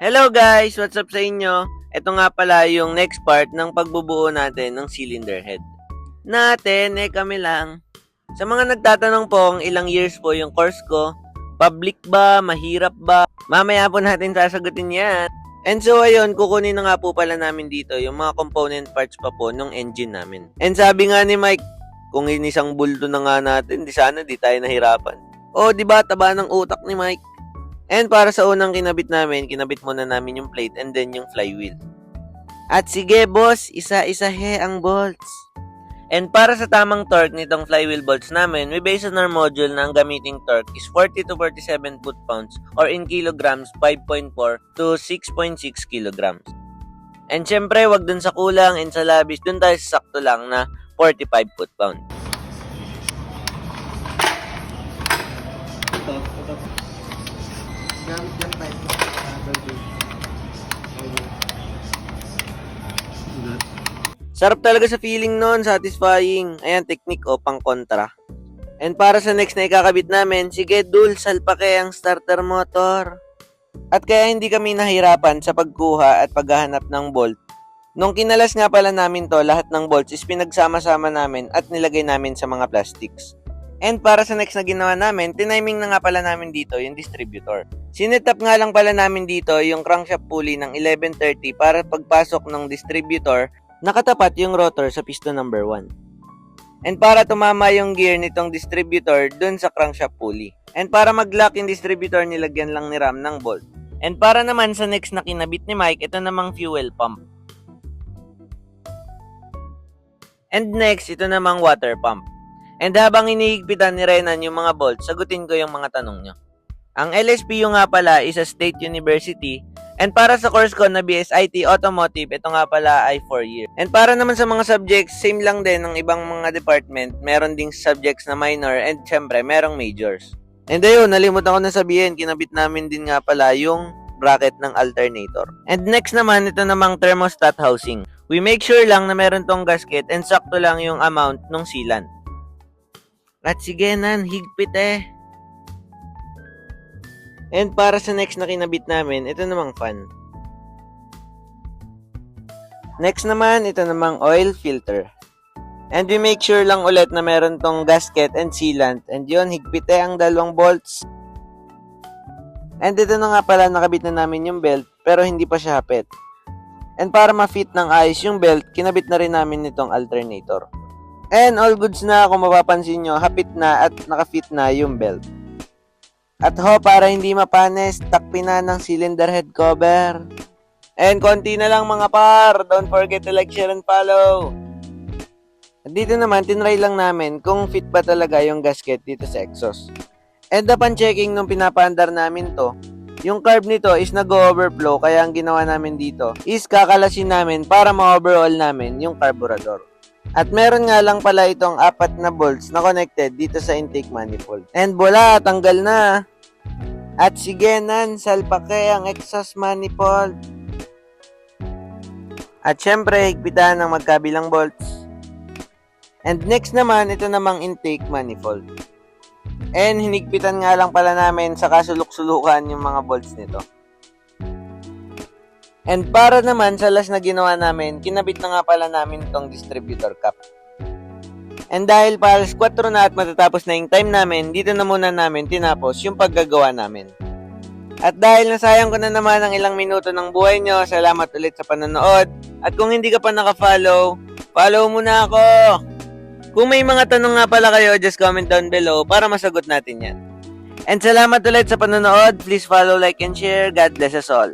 Hello guys! What's up sa inyo? Ito nga pala yung next part ng pagbubuo natin ng cylinder head. Natin, eh kami lang. Sa mga nagtatanong po kung ilang years po yung course ko, public ba, mahirap ba, mamaya po natin sasagutin yan. And so ayun, kukunin na nga po pala namin dito yung mga component parts pa po nung engine namin. And sabi nga ni Mike, kung inisang bulto na nga natin, di sana di tayo nahirapan. O, di ba, taba ng utak ni Mike? And para sa unang kinabit namin, kinabit muna namin yung plate and then yung flywheel. At sige boss, isa-isa he ang bolts. And para sa tamang torque nitong flywheel bolts namin, we base on our module na ang gamiting torque is 40 to 47 foot-pounds or in kilograms 5.4 to 6.6 kilograms. And syempre, wag dun sa kulang and sa labis, dun tayo sa sakto lang na 45 foot-pounds. Gamit. Okay. Good. Sarap talaga sa feeling nun, satisfying. Ayan, technique o, pang kontra. And para sa next na ikakabit namin, sige dul, salpake ang starter motor. At kaya hindi kami nahirapan sa pagkuha at paghahanap ng bolt. Nung kinalas nga pala namin to, lahat ng bolts is pinagsama-sama namin at nilagay namin sa mga plastics. And para sa next na ginawa namin, tiniming na nga pala namin dito yung distributor. Sinetap nga lang pala namin dito yung crankshaft pulley ng 1130 para pagpasok ng distributor, nakatapat yung rotor sa piston number 1. And para tumama yung gear nitong distributor dun sa crankshaft pulley. And para mag-lock yung distributor, nilagyan lang ni Ram ng bolt. And para naman sa next na kinabit ni Mike, ito namang fuel pump. And next, ito namang water pump. And habang inihigpitan ni Renan yung mga bolts, sagutin ko yung mga tanong nyo. Ang LSPU nga pala is a state university and para sa course ko na BSIT Automotive, ito nga pala ay 4 year. And para naman sa mga subjects, same lang din ng ibang mga department, meron ding subjects na minor and syempre merong majors. And ayun, nalimutan ko na sabihin, kinabit namin din nga pala yung bracket ng alternator. And next naman, ito namang thermostat housing. We make sure lang na meron tong gasket and sakto lang yung amount ng sealant. At sige nan, higpit eh. And para sa next na kinabit namin, ito namang fan. Next naman, ito namang oil filter. And we make sure lang ulit na meron tong gasket and sealant. And yun, higpit eh ang dalawang bolts. And ito na nga pala, nakabit na namin yung belt, pero hindi pa siya hapit. And para ma-fit ng ayos yung belt, kinabit na rin namin nitong alternator. And all goods na kung mapapansin nyo, hapit na at nakafit na yung belt. At ho, para hindi mapanes, takpin na ng cylinder head cover. And konti na lang mga par, don't forget to like, share, and follow. At dito naman, tinry lang namin kung fit ba talaga yung gasket dito sa exhaust. And upon checking nung pinapaandar namin to, yung carb nito is nag-overflow kaya ang ginawa namin dito is kakalasin namin para ma-overall namin yung carburetor. At meron nga lang pala itong apat na bolts na connected dito sa intake manifold. And wala, tanggal na. At sige nan, salpake ang exhaust manifold. At syempre, higpitan ng magkabilang bolts. And next naman, ito namang intake manifold. And hinigpitan nga lang pala namin sa kasulok-sulukan yung mga bolts nito. And para naman sa last na ginawa namin, kinabit na nga pala namin tong distributor cap. And dahil para 4 na at matatapos na yung time namin, dito na muna namin tinapos yung paggagawa namin. At dahil nasayang ko na naman ang ilang minuto ng buhay nyo, salamat ulit sa panonood. At kung hindi ka pa naka-follow, follow mo na ako! Kung may mga tanong nga pala kayo, just comment down below para masagot natin yan. And salamat ulit sa panonood. Please follow, like, and share. God bless us all.